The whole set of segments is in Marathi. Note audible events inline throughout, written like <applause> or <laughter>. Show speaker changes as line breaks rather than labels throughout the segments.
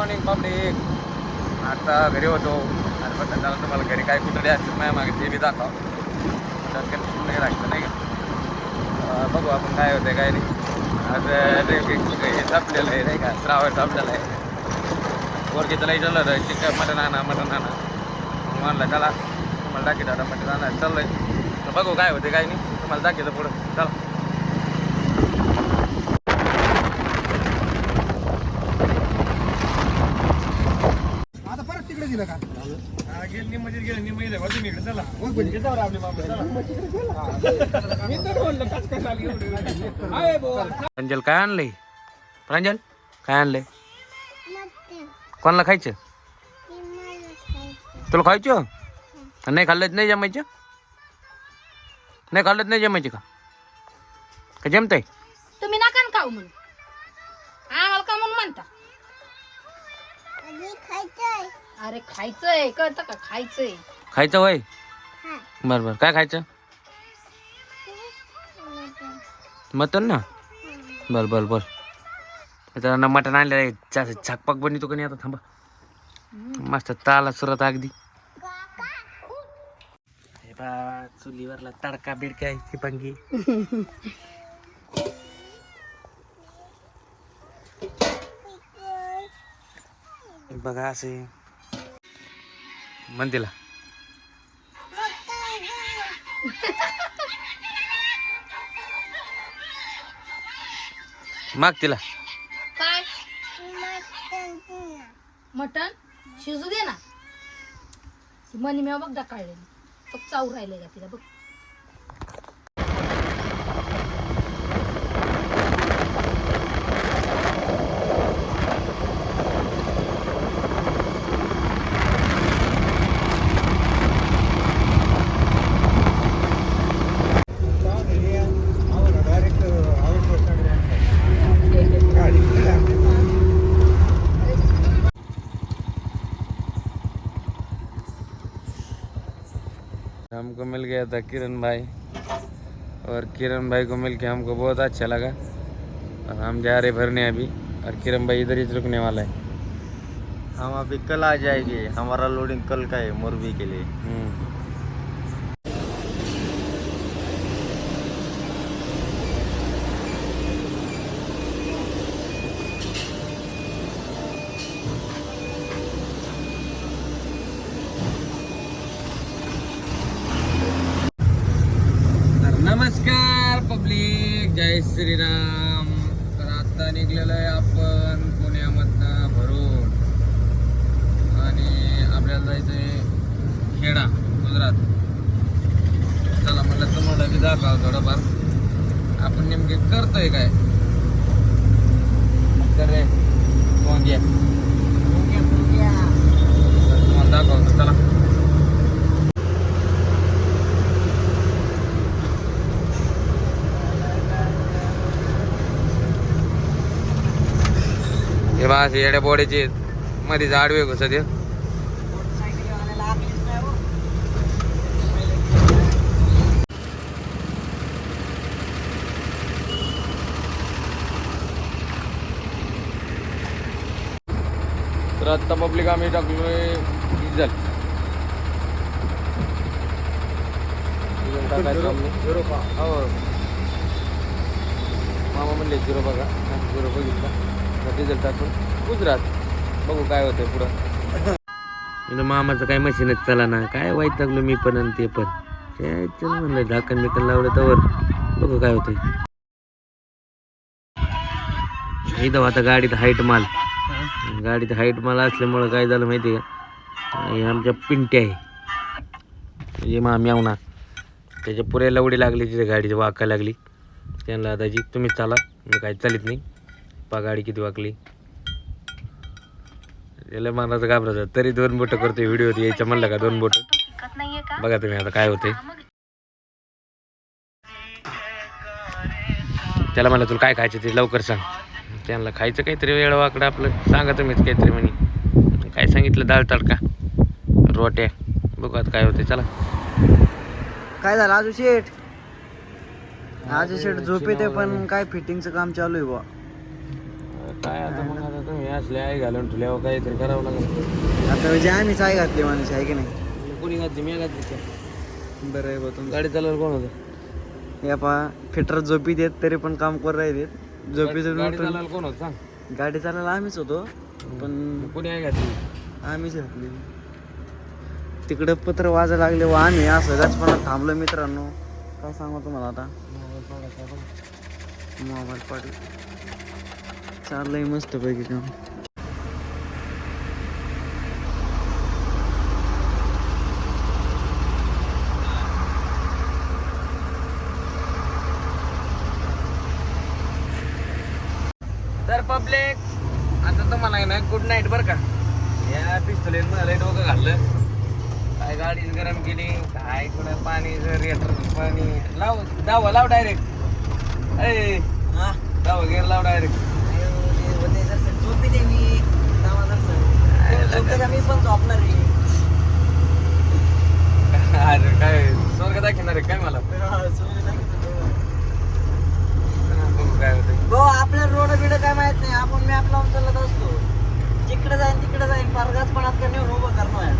मॉर्निंग पब्लिक आता घरी होतो. आणि पण त्यांना तुम्हाला घरी काय कुठे असतील माझ्या मागे ते बी दाखव. त्यात काही सुरू नाही नाही का? बघू आपण काय होतं काय नाही. आज हे संपलेलं आहे नाही का? श्रावण संपलेलं आहे. पोरगी त्याला विचारलं होतं चिकन मटन आणा मटन आणा. मग म्हणलं चला. तुम्हाला दाखवतो आता मटन आणा चाललंय. तर बघू काय होते काय नाही. तुम्हाला दाखवतो पुढं. चला.
दिलं का?
प्रांजल काय आणलंय? प्रांजल काय आणलंय? कोणाला खायचं? तुला खायचं? नाही खाल्लं नाही जमायचं? नाही खाल्लं नाही जमायचं का? का जमतंय?
तुम्ही नका ना खाऊ म्हणून. आम्हाला का म्हणून म्हणता? अरे खायचंय कळतं का? खायचंय.
खायचं वय? बरं बरं. काय खायचं? मटन ना? बर बर बर. आता ना मटण आणलं आहे. चा- झाकपाक बनतो का नाही आता? थांबा. मस्त ताला सुरत अगदी. हे बा चुलीवरला तडका बिडका आहे चिपंगी बघा असे मंदिला. माग तिला.
काय? मटण? शिजू दे ना. ती मनी मी बघ काढलेली. बघ चावू राहिले का तिला बघ
डायरेक्ट आउट बस गाडी
हमको मिल गया था किरण भाई। और किरण भाई को मिल के हमको बहुत अच्छा लगा। और हम जा रहे भरने अभी। और किरण भाई इधर ही रुकने वाला है।
हम अभी कल आ जाएंगे। हमारा लोडिंग कल का है मोरबी के लिए
हम्म। तर नमस्कार पब्लिक जय श्रीराम तर आता निघलेलो आहे आपण पुण्यामधनं भरून आणि आपल्याला जायचंय खेडा गुजरात. चला म्हटलं तुम्हाला बी दाखव थोडंफार. आपण नेमके करतोय काय? तर तर तुम्हाला दाखवतो चला. हे बा असे येड्या बोड्याचे मध्ये झाडवे घुसत तर आत्ता पब्लिक आम्ही टाकलोय डिझेल डिझेल टाकायचं. हो. मामा म्हणले झिरो बघा. झिरो बघितला. तर डिझेल टाकून गुजरात. बघू काय होतंय पुढं. इथं मामाचं काय मशीनच चला ना काय वाईट लागलो मी पण आणि ते पण. म्हणलं झाकण बिकन लावलं तर बघू काय होतंय. इथं आता गाडीत हाईट माल. गाडीत हाईट मला असल्यामुळं काय झालं माहिती आहे हे आमच्या पिंट्या आहे. हे मा म्यावना त्याच्या पुऱ्या लवडी लागली तिथे गाडीची वाका लागली. त्यांना आता जी तुम्हीच चाला मी काय चालित नाही. पा गाडी किती वाकली. त्याला मनाचं घाबरायचं. तरी दोन बोटं करतोय व्हिडिओ यायचं म्हणलं का दोन बोटं? बघा तुम्ही आता काय होते त्याला म्हणलं तुला काय खायचं ते लवकर सांग. त्यांना खायचं काहीतरी वेळ वाकडं आपलं. सांगा तुम्हीच काहीतरी म्हणे. काय सांगितलं डाळ तडका? रोट्या. बघू आता काय होते चला.
काय झालं? आजू शेठ. आजू शेठ झोप येते पण काय फिटिंगचं काम चालू आहे बुवा.
काय आता मग आता तुम्ही असले आई घालून ठेवल्यावर काहीतरी करावं लागेल.
आता म्हणजे आम्हीच आहे घातली माणूस आहे की नाही?
कोणी घातली मी घातली?
बरं आहे बा तुमचं.
गाडी चालवलं कोण होतं?
या पा फिटर झोपी देत तरी पण काम करू झोपीचं
गाडी
उठून.
चालवायला कोण होतं? सांग.
गाडी चालायला आम्हीच होतो पण
कोणी आई घातली
आम्हीच घातली तिकडं पत्र वाजायला लागले व आम्ही असं गचपणात थांबलो मित्रांनो. काय सांगू तुम्हाला आता? मोबाईल पाठी चाललंय मस्त पैकी काम
तर पब्लिक आहे ना गुड नाईट बरं का. या पिस्तुलेन मला डोकं घाललं काय गाडी गरम केली काय कुठं पाणी रेटर पाणी. लाव दावा लाव डायरेक्ट ए दावा गेर लाव डायरेक्ट
मी. पण झोपणार
अरे काय स्वर्ग दाखवणार आहे काय मला बघू काय होतं
भाऊ आपल्या रोड बिड काय माहीत नाही आपण मॅप लावून चालत असतो जिकडे जाईन तिकडे जाईन फार गचपणात का नेऊन उभं करणार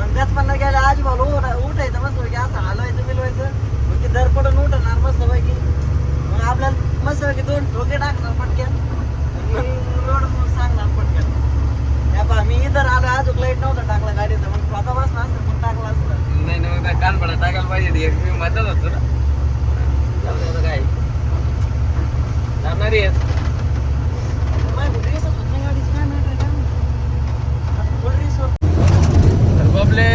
पण गचपणात गेल्या आज भाऊ उठायचं मस्त पैकी असं हलवायचं बिलवायचं मग ते दर पडून उठणार मस्त पैकी मग आपल्याला मस्त पैकी दोन ठोके टाकणार पटक्यान मग रोड सांगणार पटक्यान या पहा मी इधर आलो अजून लाइट नव्हता टाकला गाडीचा मग स्वतः बसला असतं मग टाकला असतं
नाही नाही मग कान पडा टाकायला पाहिजे ते. मी मदत होतो ना जाऊ दे आता काय जाणारी आहेत
मग रेसच होत नाही गाडीची काय मॅटर काय माहिती. आता full race होत
तर बाबले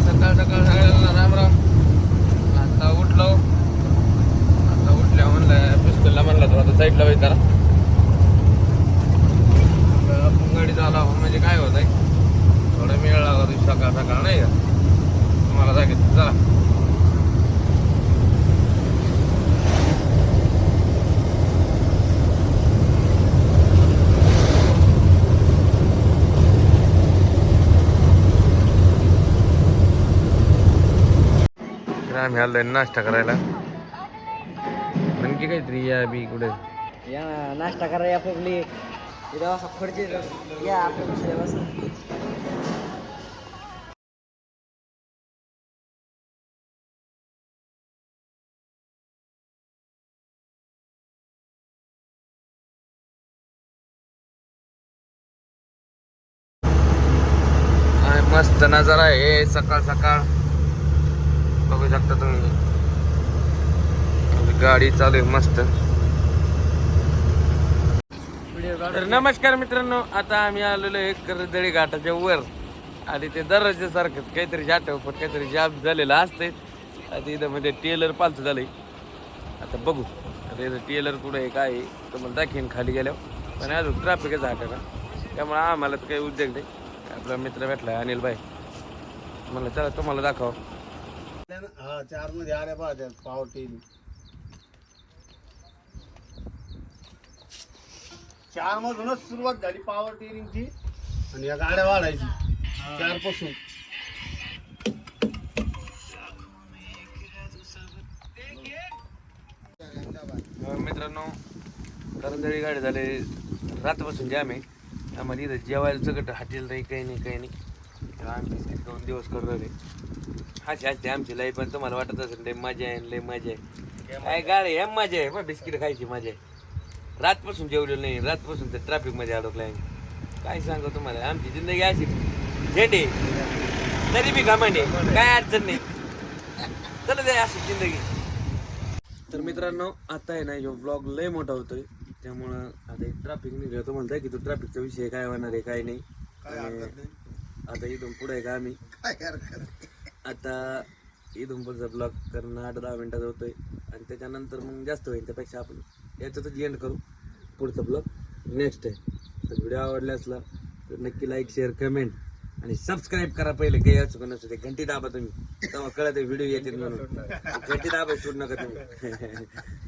सकाळ सकाळ सगळ्यांना राम राम आता उठलो आता उठल्या म्हणलं पिस्तूलला म्हणलं तो आता साईडला पाहिजे जरा तर आपण गाडी चालवा म्हणजे काय होत आहे थोडा मेळ लागतो सकाळ सकाळ नाही का तुम्हाला सांगितलं चला तर आम्ही आलोय नाश्ता करायला. आणखी काहीतरी या बी कुठे.
या नाश्ता करा या पब्लिक इथं असं खुर्ची या आपल्या
मस्त नजारा आहे सकाळ सकाळ बघू शकता तुम्ही. म्हणजे गाडी चालू आहे मस्त. तर नमस्कार मित्रांनो आता आम्ही आलेलो आहे कर्दळी घाटाच्या वर. आणि ते दररोजच्या सारखं काहीतरी पण काहीतरी जाब झालेला असते आता इथं म्हणजे टेलर पालतं झालंय आता बघू. आता इथं टेलर कुठं आहे काय आहे तुम्हाला दाखीन खाली गेल्यावर. पण अजून ट्रॅफिकच आहे का? त्यामुळे आम्हाला तर काही उद्योग नाही. आपला मित्र भेटला अनिल भाई म्हणलं चला तुम्हाला दाखवा
हा चारमध्ये आल्या पाहत्या पावर टीव्ही चार मधूनच सुरुवात झाली पॉवर टेरिंगची आणि या गाड्या वाढायची
चारपासून मित्रांनो करंदळी गाडी झाले. रातपासून जाम आहे. आम्हाला इथं जेवायला सगळं हॉटेल नाही काही नाही काही नाही. दोन दिवस करून राहिले. हाची हाची आमची लाई पण तुम्हाला वाटत असेल लय मजा आहे लय मजा आहे. काय गाडी आहे मजा आहे. बिस्किट खायची मजा आहे. रातपासून जेवलेलं नाही रातपासून तर ट्रॅफिकमध्ये अडकलं आहे काय सांगू तुम्हाला? आमची जिंदगी अशी झेंडे तरी बी घामांडे काय अडचण नाही. चला जाय अशी जिंदगी. तर मित्रांनो आता आहे ना ह्यो ब्लॉग लय मोठा होतोय. त्यामुळं आता ट्रॅफिक निघलं. तो म्हणताय की तो ट्रॅफिकचा विषय काय होणार आहे काय नाही. आता इथून पुढे का आम्ही? आता इथून पुढचा ब्लॉग करणं आठ दहा मिनिटाचा होतोय. आणि त्याच्यानंतर मग जास्त होईल त्यापेक्षा आपण याच्यातच एंड करू. पुढचा ब्लॉग नेक्स्ट आहे. तर व्हिडिओ आवडला असला तर नक्की लाईक शेअर कमेंट आणि सबस्क्राईब करा पहिले. काही असं नसतं ते. घंटी दाबा तुम्ही. तेव्हा कळत व्हिडिओ येतील म्हणून. घंटी दाबा सोड नका तुम्ही. <laughs>